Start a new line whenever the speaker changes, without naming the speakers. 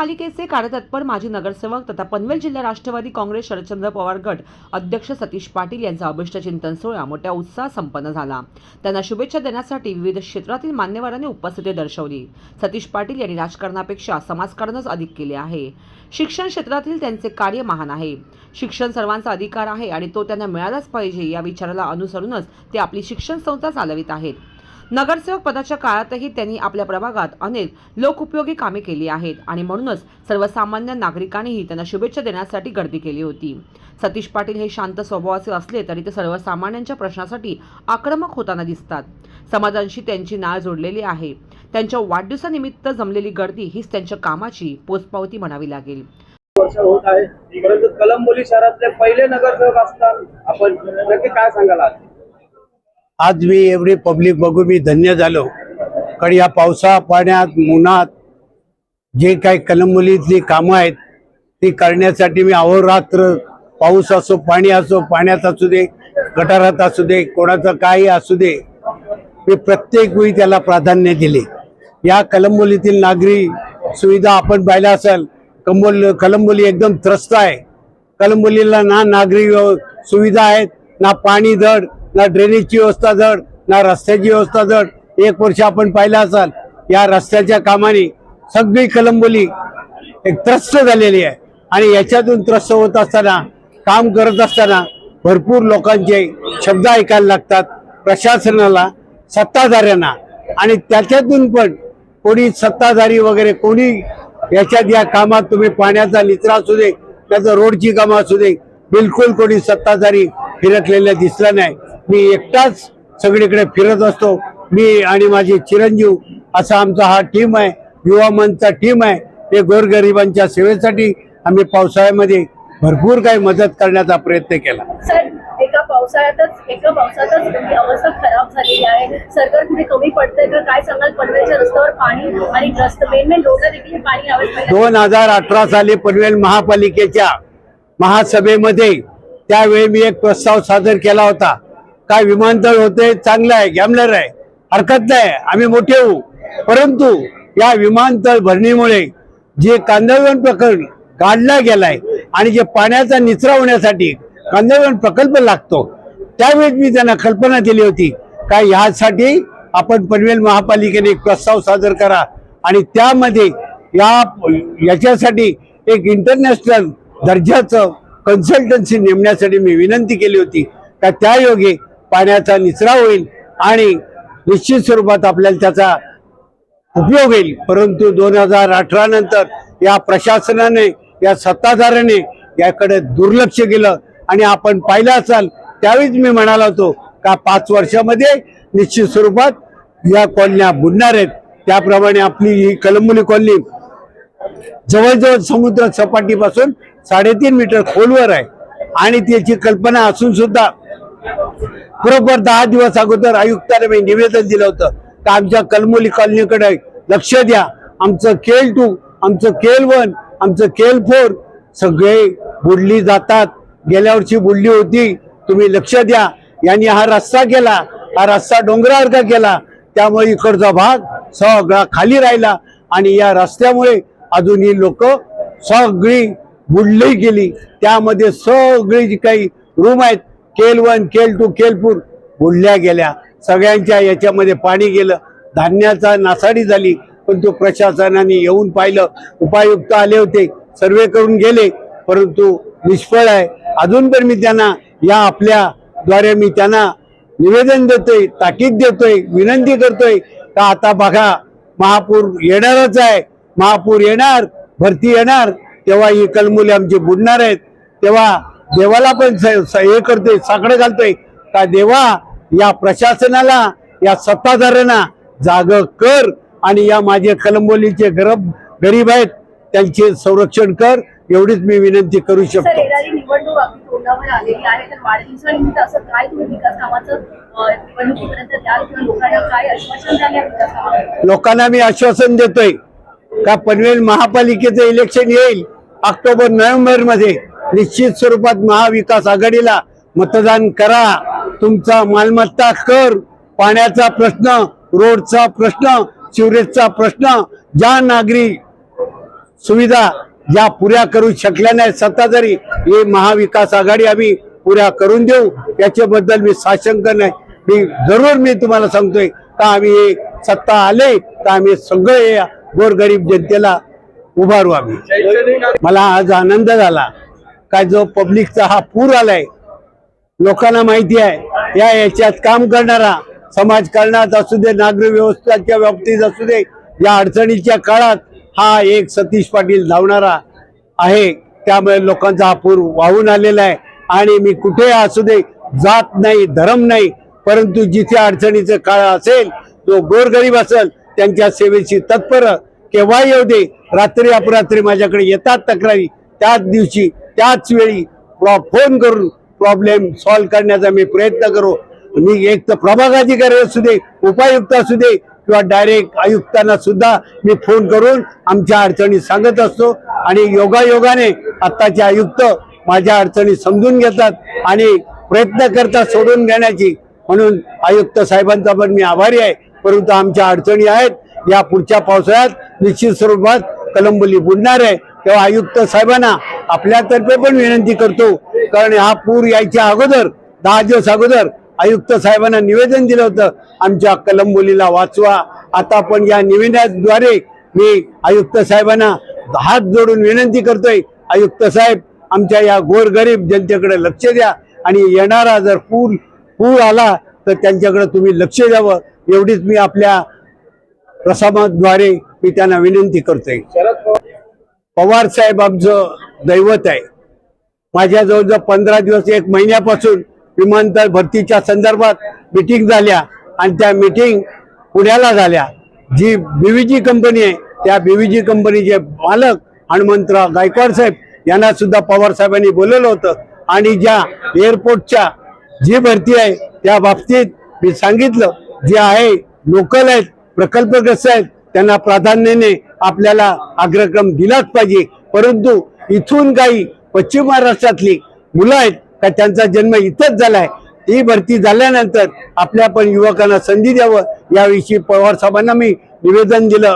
महापालिकेचे कार्यतत्पर माजी नगरसेवक तथा पनवेल जिल्हा राष्ट्रवादी काँग्रेस शरदचंद्र पवार गट अध्यक्ष सतीश पाटील यांचा अभिष्ट चिंतन सोहळा मोठ्या उत्साहात संपन्न झाला. त्यांना शुभेच्छा देण्यासाठी विविध क्षेत्रातील मान्यवरांनी उपस्थिती दर्शवली. सतीश पाटील यांनी राजकारणापेक्षा समाजकारणच अधिक केले आहे. शिक्षण क्षेत्रातील त्यांचे कार्य महान आहे. शिक्षण सर्वांचा अधिकार आहे आणि तो त्यांना मिळालाच पाहिजे या विचाराला अनुसरूनच ते आपली शिक्षण संस्था चालवित आहेत. नगरसेवक पदाच्या काळातही त्यांनी आपल्या प्रभागात अनेक लोकउपयोगी कामे केली आहेत आणि म्हणूनच सर्वसामान्य नागरिकांनीही त्यांना शुभेच्छा देण्यासाठी गर्दी केली होती. सतीश पाटील हे शांत स्वभावाचे असले तरी ते सर्वसामान्यांच्या प्रश्नासाठी आक्रमक होताना दिसतात. समाजांशी त्यांची नाळ जोडलेली आहे. त्यांच्या वाढदिवसानिमित्त जमलेली गर्दी हीच त्यांच्या कामाची पोचपावती म्हणावी लागेल.
वर्ष होत आहे. परंतु कलंबोली शहरातले पहिले नगरसेवक असतात. आपण नक्की काय सांगाल आज
मी एवढी पब्लिक बघून मी धन्य झालो. कारण या पावसा पाण्यात उन्हात जे काही कलंबोलीतली कामं आहेत ती करण्यासाठी मी अहोरात्र पाऊस असो पाणी असो पाण्यात असू दे गटारात असू दे कोणाचं काही असू दे मी प्रत्येक वेळी त्याला प्राधान्य दिले. या कलंबोलीतील नागरी सुविधा आपण पाहिल्या असाल कंबोल कलंबोली एकदम त्रस्त आहे. कलंबोलीला ना नागरी व्यव- सुविधा आहेत ना पाणी धड ना ड्रेनेजची व्यवस्था धड ना रस्त्याची व्यवस्था धड एक वर्ष आपण पाहिलं असाल या रस्त्याच्या कामाने सगळी कलंबोली एक त्रस्त झालेली आहे. आणि याच्यातून त्रस्त होत असताना काम करत असताना भरपूर लोकांचे शब्द ऐकायला लागतात. प्रशासनाला सत्ताधाऱ्यांना. आणि त्याच्यातून पण कोणी सत्ताधारी वगैरे कोणी याच्यात या कामात तुम्ही पाण्याचा निचरा असू दे त्याचं रोडची कामं असू दे बिलकुल कोणी सत्ताधारी फिरकलेल्या दिसलं नाही. मी एकटाच सगळीकडे फिरत असतो. मी आणि माझे चिरंजीव असा आमचा हा टीम आहे युवा मंचचा टीम आहे. ते गोरगरिबांच्या सेवेसाठी आम्ही पावसाळ्यामध्ये भरपूर काही मदत करण्याचा प्रयत्न केला.
सर एका पावसाळ्यातच एका पावसातच अवस्था खराब झालेली आहे. सरकार कुठे कमी पडतंय का? काय सांगाल? पनवेलच्या रस्त्यावर पाणी आणि मेन मेन रोडला देखील पाणी
दोन हजार अठरा साली पनवेल महापालिकेच्या महासभेमध्ये त्यावेळी मी एक प्रस्ताव सादर केला होता. काय विमानतळ होते चांगलं आहे गॅमलर आहे हरकत नाही आम्ही मोठे होऊ. परंतु या विमानतळ भरणीमुळे जे कांदळवन प्रकल्प काढला गेलाय आणि जे पाण्याचा निचरा होण्यासाठी कांदळवन प्रकल्प लागतो त्यावेळेस मी त्यांना कल्पना दिली होती का यासाठी आपण पनवेल महापालिकेने एक प्रस्ताव सादर करा आणि त्यामध्ये या याच्यासाठी एक इंटरनॅशनल दर्जाचं कन्सल्टन्सी नेमण्यासाठी मी विनंती केली होती का त्या योगे पाण्याचा निचरा होईल आणि निश्चित स्वरूपात आपल्याला त्याचा उपयोग येईल. परंतु दोन हजार अठरा नंतर या प्रशासनाने या सत्ताधाऱ्याने याकडे दुर्लक्ष केलं. आणि आपण पाहिलं असाल त्यावेळीच मी म्हणालो होतो का पाच वर्षामध्ये निश्चित स्वरूपात या कॉलन्या बुडणार आहेत. त्याप्रमाणे आपली ही कलंबुली कॉलनी जवळजवळ समुद्र सपाटीपासून साडेतीन मीटर खोलवर आहे. आणि त्याची कल्पना असून सुद्धा बरोबर दहा दिवस अगोदर आयुक्ताने मी निवेदन दिलं होतं का आमच्या कलमोली कॉलनीकडे लक्ष द्या. आमचं केल टू आमचं केल वन आमचं केल फोर सगळे बुडली जातात. गेल्या वर्षी बुडली होती. तुम्ही लक्ष द्या. यांनी हा रस्ता केला. हा रस्ता डोंगरासारखा केला. त्यामुळे इकडचा भाग सगळा खाली राहिला आणि या रस्त्यामुळे अजून ही लोक सगळी बुडली गेली. त्यामध्ये सगळी जी काही रूम आहेत केल वन केल टू केल फोर बुडल्या गेल्या. सगळ्यांच्या याच्यामध्ये पाणी गेलं. धान्याचा नासाडी झाली. पण तो प्रशासनाने येऊन पाहिलं. उपायुक्त आले होते. सर्वे करून गेले. परंतु निष्फळ आहे. अजून पण मी त्यांना या आपल्या द्वारे मी त्यांना निवेदन देतोय ताकीद देतोय विनंती करतोय का आता बघा महापूर येणारच आहे. महापूर येणार भरती येणार. तेव्हा ही कलमुले आमची बुडणार आहेत. तेव्हा देवाला पण हे करतोय साकडं घालतोय. का देवा या प्रशासनाला या सत्ताधाऱ्यांना जाग कर आणि या माझे कलंबोलीचे गरब गरीब आहेत त्यांचे संरक्षण कर. एवढीच मी विनंती करू शकतो.
लोकांना
मी आश्वासन देतोय का पनवेल महापालिकेचं इलेक्शन येईल ऑक्टोबर नोव्हेंबरमध्ये निश्चित स्वरूपात महाविकास आघाडीला मतदान करा. तुमचा मालमत्ता कर. पाण्याचा प्रश्न रोडचा प्रश्न सिवरेजचा प्रश्न ज्या नागरी सुविधा ज्या पुऱ्या करू शकल्या नाही सत्ता जरी ही महाविकास आघाडी आम्ही पुऱ्या करून देऊ याच्याबद्दल मी साशंक नाही. मी जरूर मी तुम्हाला सांगतोय का आम्ही हे सत्ता आले तर आम्ही सगळे या गोरगरीब जनतेला उभारू आम्ही. मला आज आनंद झाला. काय जो पब्लिकचा हा पूर आलाय लोकांना माहिती आहे या याच्यात काम करणारा समाजकारणात असू दे नागरिक व्यवस्थाच्या बाबतीत असू दे या अडचणीच्या काळात हा एक सतीश पाटील धावणारा आहे. त्यामुळे लोकांचा हा पूर वाहून आलेला आहे. आणि मी कुठे असू दे जात नाही धर्म नाही परंतु जिथे अडचणीचं काळ असेल जो गोरगरीब असेल त्यांच्या सेवेची तत्पर केव्हा येऊ दे रात्री अपरात्री माझ्याकडे येतात तक्रारी त्याच दिवशी त्याच वेळी प्र- फोन करून प्रॉब्लेम सॉल्व्ह करण्याचा मी प्रयत्न करू. मी एक तर प्रभागाधिकारी असू दे उपायुक्त असू दे किंवा डायरेक्ट आयुक्तांना सुद्धा मी फोन करून आमच्या अडचणी सांगत असतो आणि योगायोगाने आत्ताचे आयुक्त माझ्या अडचणी समजून घेतात आणि प्रयत्न करतात सोडून घेण्याची म्हणून आयुक्त साहेबांचा पण मी आभारी आहे. परंतु आमच्या अडचणी आहेत. या पुढच्या पावसाळ्यात निश्चित स्वरूपात कलंबली बुडणार आहे. तेव्हा आयुक्त साहेबांना आपल्यातर्फे पण विनंती करतो कारण हा पूर यायच्या अगोदर दहा दिवस अगोदर आयुक्त साहेबांना निवेदन दिलं होतं आमच्या कलंबोलीला वाचवा. आता पण या निवेदनाद्वारे मी आयुक्त साहेबांना हात जोडून विनंती करतोय आयुक्त साहेब आमच्या या गोरगरीब जनतेकडे लक्ष द्या. आणि येणारा जर पूर पूर आला तर त्यांच्याकडे तुम्ही लक्ष द्यावं. एवढीच मी आपल्या प्रसामाद्वारे मी त्यांना विनंती करतोय. पवार साहेब आमचं दैवत आहे. माझ्या जवळजवळ पंधरा दिवस एक महिन्यापासून विमानतळ भरतीच्या संदर्भात मिटिंग झाल्या आणि त्या मिटिंग पुण्याला झाल्या. जी बीव्हीजी कंपनी आहे त्या बीव्हीजी कंपनीचे मालक हनुमंतराव गायकवाड साहेब यांना सुद्धा पवार साहेबांनी बोलवलं होतं. आणि ज्या एअरपोर्टच्या जी भरती आहे त्या बाबतीत मी सांगितलं जे आहे लोकल आहेत प्रकल्पग्रस्त आहेत त्यांना प्राधान्याने आपल्याला अग्रक्रम दिलाच पाहिजे. परंतु इथून काही पश्चिम महाराष्ट्रातली मुलं आहेत का त्यांचा जन्म इथंच झालाय ही भरती झाल्यानंतर आपल्या पण युवकांना संधी द्यावं. याविषयी पवार साहेबांना मी निवेदन दिलं.